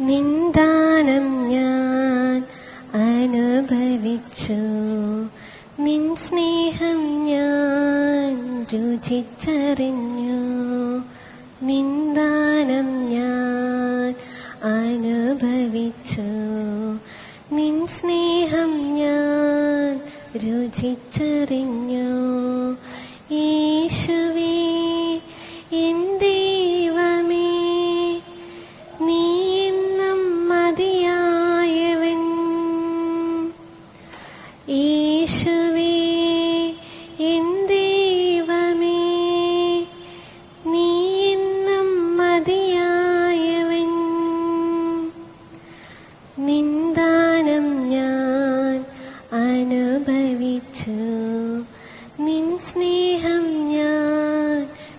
നിന്ദാനം ഞാൻ അനുഭവിച്ചു. നിൻ സ്നേഹം ഞാൻ രുചിച്ചറിഞ്ഞു. നിന്ദാനം ഞാൻ അനുഭവിച്ചു. നിൻ സ്നേഹം ഞാൻ രുചിച്ചറിഞ്ഞു. യേശുവേ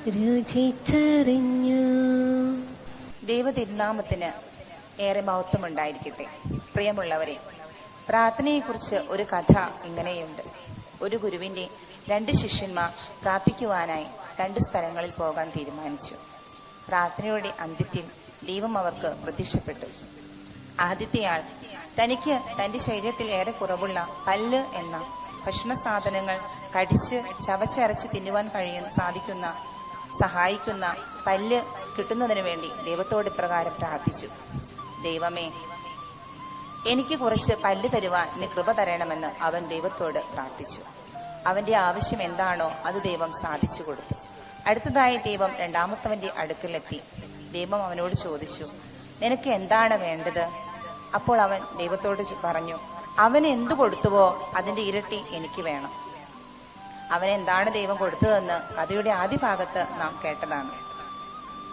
രുചിച്ചറിഞ്ഞു. ദൈവതിരുനാമത്തിന് ഏറെ മഹത്വമുണ്ടായിരിക്കട്ടെ. പ്രിയമുള്ളവരെ പ്രാർത്ഥനയെക്കുറിച്ച് ഒരു കഥ ഇങ്ങനെയുണ്ട്. ഒരു ഗുരുവിന്റെ രണ്ട് ശിഷ്യന്മാർ പ്രാർത്ഥിക്കുവാനായി രണ്ട് സ്ഥലങ്ങളിൽ പോകാൻ തീരുമാനിച്ചു. പ്രാർത്ഥനയുടെ അന്ത്യത്തിൽ ദൈവം അവർക്ക് പ്രത്യക്ഷപ്പെട്ടു. ആദ്യത്തെയാൾ തനിക്ക് തന്റെ ശരീരത്തിൽ ഏറെ കുറവുള്ള പല്ല് എന്ന ഭക്ഷണ സാധനങ്ങൾ കടിച്ച് ചവച്ചരച്ച് തിന്നുവാൻ കഴിയാൻ സാധിക്കുന്ന സഹായിക്കുന്ന പല്ല് കിട്ടുന്നതിന് വേണ്ടി ദൈവത്തോട് ഇപ്രകാരം പ്രാർത്ഥിച്ചു. ദൈവമേ എനിക്ക് കുറച്ച് പല്ല് തരുവാൻ നീ കൃപ തരണമെന്ന് അവൻ ദൈവത്തോട് പ്രാർത്ഥിച്ചു. അവന്റെ ആവശ്യം എന്താണോ അത് ദൈവം സാധിച്ചു കൊടുത്തു. അടുത്തതായി ദൈവം രണ്ടാമത്തവന്റെ അടുക്കലെത്തി. ദൈവം അവനോട് ചോദിച്ചു നിനക്ക് എന്താണ് വേണ്ടത്? അപ്പോൾ അവൻ ദൈവത്തോട് പറഞ്ഞു അവന് എന്തു കൊടുത്തുവോ അതിന്റെ ഇരട്ടി എനിക്ക് വേണം. അവന് എന്താണ് ദൈവം കൊടുത്തതെന്ന് കഥയുടെ ആദ്യ ഭാഗത്ത് നാം കേട്ടതാണ്.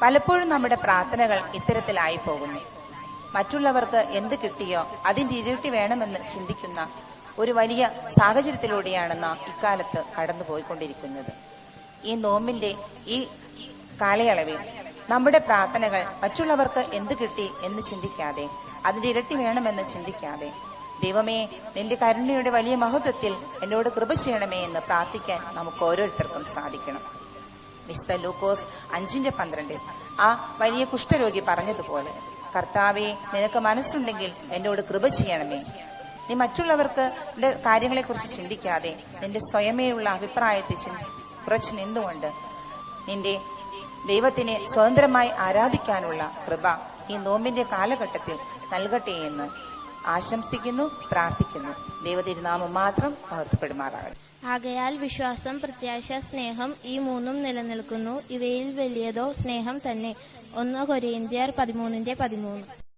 പലപ്പോഴും നമ്മുടെ പ്രാർത്ഥനകൾ ഇത്തരത്തിലായി പോകുന്നു. മറ്റുള്ളവർക്ക് എന്ത് കിട്ടിയോ അതിന്റെ ഇരട്ടി വേണമെന്ന് ചിന്തിക്കുന്ന ഒരു വലിയ സാഹചര്യത്തിലൂടെയാണ് നാം ഇക്കാലത്ത് കടന്നു പോയിക്കൊണ്ടിരിക്കുന്നത് ഈ നോമ്പിന്റെ ഈ കാലയളവിൽ നമ്മുടെ പ്രാർത്ഥനകൾ മറ്റുള്ളവർക്ക് എന്ത് കിട്ടി എന്ന് ചിന്തിക്കാതെ അതിന്റെ ഇരട്ടി വേണമെന്ന് ചിന്തിക്കാതെ ദൈവമേ നിന്റെ കരുണയുടെ വലിയ മഹത്വത്തിൽ എന്നോട് കൃപ ചെയ്യണമേ എന്ന് പ്രാർത്ഥിക്കാൻ നമുക്ക് ഓരോരുത്തർക്കും സാധിക്കണം. മിസ്റ്റർ ലൂക്കോസ് അഞ്ചിന്റെ പന്ത്രണ്ടിൽ ആ വലിയ കുഷ്ഠരോഗി പറഞ്ഞതുപോലെ കർത്താവെ നിനക്ക് മനസ്സുണ്ടെങ്കിൽ എന്നോട് കൃപ ചെയ്യണമേ. നീ മറ്റുള്ളവർക്ക് കാര്യങ്ങളെക്കുറിച്ച് ചിന്തിക്കാതെ നിന്റെ സ്വയമേയുള്ള അഭിപ്രായത്തെ കുറച്ച് നിന്നുകൊണ്ട് നിന്റെ ദൈവത്തിനെ സ്വതന്ത്രമായി ആരാധിക്കാനുള്ള കൃപ ഈ നോമ്പിന്റെ കാലഘട്ടത്തിൽ നൽകട്ടെ എന്ന് ആശംസിക്കുന്നു പ്രാർത്ഥിക്കുന്നു. ദൈവതിരുനാമം മാത്രം മഹത്വപ്പെടുമാറാകട്ടെ. ആകയാൽ വിശ്വാസം പ്രത്യാശ സ്നേഹം ഈ മൂന്നും നിലനിൽക്കുന്നു. ഇവയിൽ വലിയതോ സ്നേഹം തന്നെ. ഒന്ന് കൊരേന്ത്യർ പതിമൂന്നിന്റെ പതിമൂന്ന്.